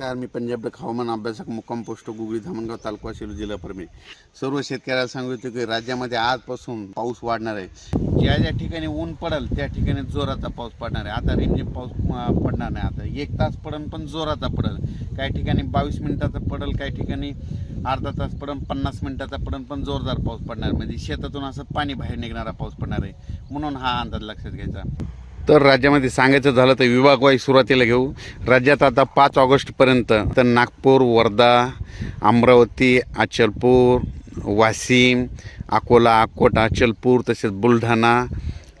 नमस्कार मी पंजाब हवामान अभ्यासक मुक्काम पोस्ट गुगळी धामणगाव तालुका सेलू जिल्हा सर्व शेतकऱ्याला सांगितलं की राज्यामध्ये आजपासून पाऊस वाढणार आहे. ज्या ज्या ठिकाणी ऊन पडेल त्या ठिकाणी जोराचा पाऊस पडणार आहे. आता रिमझिम पाऊस पडणार नाही आता. एक तास पडेल पण जोराचा पडेल. काही ठिकाणी बावीस मिनिटाचा पडेल काही ठिकाणी अर्धा तास पडेल पन्नास मिनिटाचा पडेल पण जोरदार पाऊस पडणार. म्हणजे शेतातून असं पाणी बाहेर निघणारा पाऊस पडणार आहे. म्हणून हा अंदाज लक्षात घ्यायचा. तर राज्यामध्ये सांगायचं झालं तर विभागवाई सुरुवातीला घेऊ. राज्यात आता पाच ऑगस्टपर्यंत तर नागपूर वर्धा अमरावती अचलपूर वाशिम अकोला अकोटा अचलपूर तसेच बुलढाणा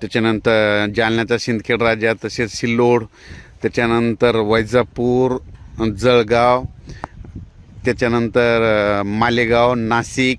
त्याच्यानंतर जालन्याचा सिंदखेड राजा तसेच सिल्लोड त्याच्यानंतर वैजापूर जळगाव त्याच्यानंतर मालेगाव नाशिक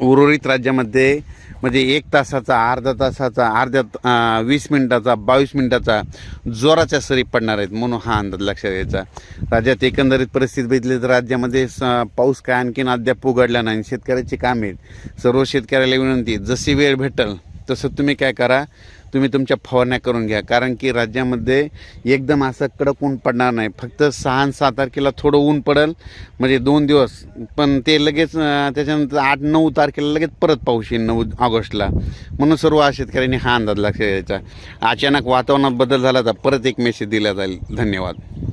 उर्वरित राज्यामध्ये म्हणजे एक तासाचा अर्धा तासाचा अर्ध्या वीस मिनिटाचा बावीस मिनिटाचा जोराच्या सरी पडणार आहेत म्हणून हा अंदाज लक्षात घ्यायचा. राज्यात एकंदरीत परिस्थिती बघितली तर राज्यामध्ये स पाऊस काय आणखीन अद्याप उघडला नाही शेतकऱ्याची कामे आहेत. सर्व शेतकऱ्याला विनंती जशी वेळ भेटल तसं तुम्ही काय करा तुम्ही तुमच्या फवारण्या करून घ्या. कारण की राज्यामध्ये एकदम असं कडक ऊन पडणार नाही. फक्त सहा आणि सात तारखेला थोडं ऊन पडेल म्हणजे दोन दिवस. पण ते लगेच त्याच्यानंतर आठ नऊ तारखेला लगेच परत पाऊस येईल नऊ ऑगस्टला. म्हणून सर्व शेतकऱ्यांनी हा अंदाज लक्षात घ्यायचा अचानक वातावरणात बदल झाला तर परत एक मेसेज दिला जाईल. धन्यवाद.